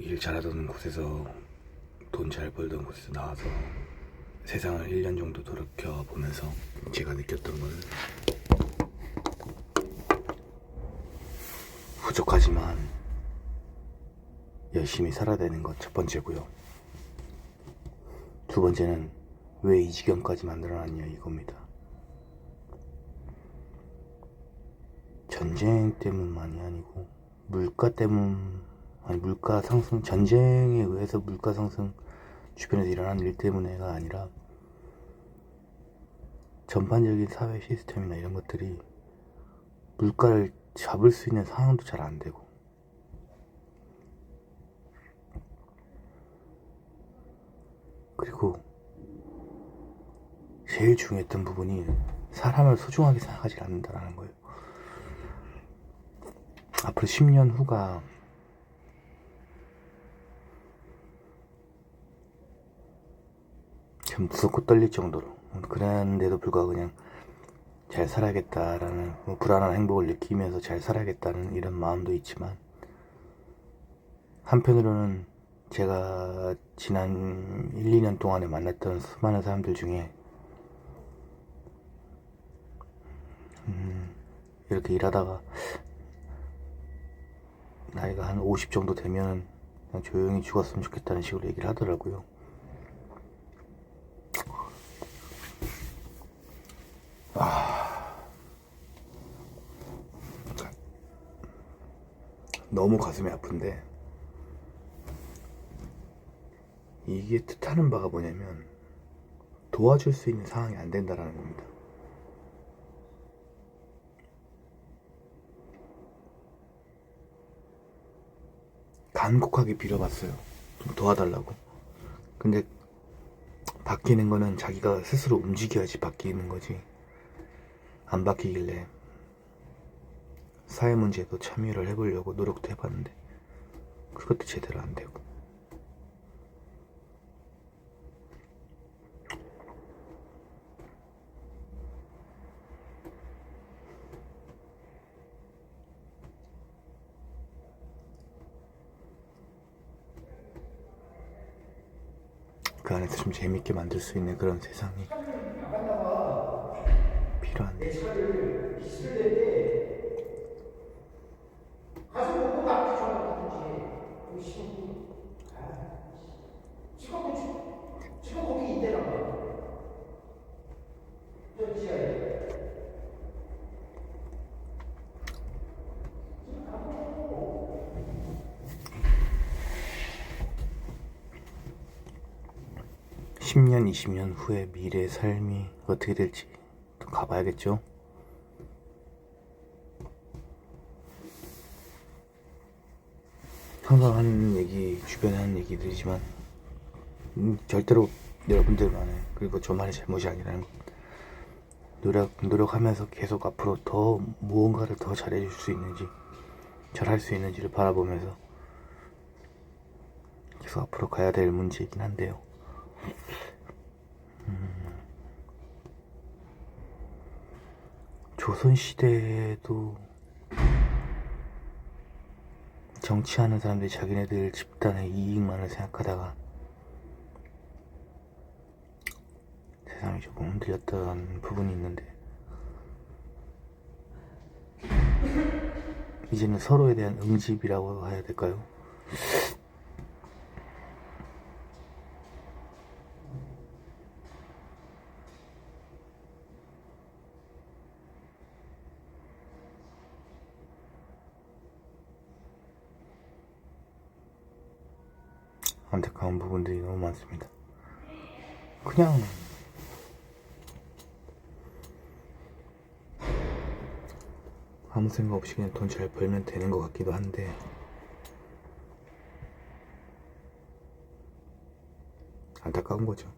일 잘하던 곳에서 돈 잘 벌던 곳에서 나와서 세상을 1년 정도 돌이켜 보면서 제가 느꼈던 건 부족하지만 열심히 살아야 되는 것 첫 번째고요. 두 번째는 왜 이 지경까지 만들어놨냐 이겁니다. 전쟁 때문만이 아니고 물가 때문 물가 상승 전쟁에 의해서 물가 상승 주변에서 일어난 일 때문에가 아니라 전반적인 사회 시스템이나 이런 것들이 물가를 잡을 수 있는 상황도 잘 안 되고 그리고 제일 중요했던 부분이 사람을 소중하게 생각하지 않는다라는 거예요. 앞으로 10년 후가 참 무섭고 떨릴 정도로 그런데도 불구하고 그냥 잘 살아야겠다라는 뭐 불안한 행복을 느끼면서 잘 살아야겠다는 이런 마음도 있지만 한편으로는 제가 지난 1, 2년 동안에 만났던 수많은 사람들 중에 음, 이렇게 일하다가 나이가 한 50 정도 되면 그냥 조용히 죽었으면 좋겠다는 식으로 얘기를 하더라고요. 너무 가슴이 아픈데 이게 뜻하는 바가 뭐냐면 도와줄 수 있는 상황이 안 된다라는 겁니다. 간곡하게 빌어봤어요. 좀 도와달라고. 근데 바뀌는 거는 자기가 스스로 움직여야지 바뀌는 거지. 안 바뀌길래 사회 문제에도 참여를 해보려고 노력도 해봤는데 그것도 제대로 안 되고. 그 안에서 좀 재밌게 만들 수 있는 그런 세상이 필요한데 가서 먹고 나한테 전화하든지 의심 지금 그 지금 거기 있대나 저 지하에 십 년, 이십 년 후에 미래의 삶이 어떻게 될지. 또 가봐야겠죠? 항상 하는 얘기, 주변에 하는 얘기들이지만 음, 절대로 여러분들만의 그리고 저만의 잘못이 아니라는 것 노력, 노력하면서 계속 앞으로 더 무언가를 더 잘해줄 수 있는지 잘할 수 있는지를 바라보면서 계속 앞으로 가야 될 문제이긴 한데요 조선시대에도 정치하는 사람들이 자기네들 집단의 이익만을 생각하다가 세상이 조금 흔들렸던 부분이 있는데 이제는 서로에 대한 응집이라고 해야 될까요? 안타까운 부분들이 너무 많습니다. 그냥 아무 생각 없이 그냥 돈 잘 벌면 되는 것 같기도 한데 안타까운 거죠.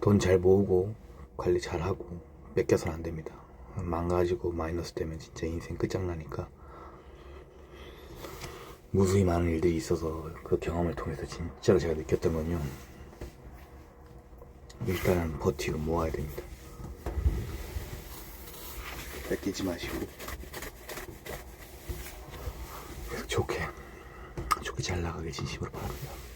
돈 잘 모으고 관리 잘 하고 뺏겨서는 안 됩니다. 망가지고 마이너스 되면 진짜 인생 끝장나니까 무수히 많은 일들이 있어서 그 경험을 통해서 진짜로 제가 느꼈던 건요. 일단은 버티고 모아야 됩니다. 뺏기지 마시고 계속 좋게 좋게 잘 나가게 진심으로 바랍니다.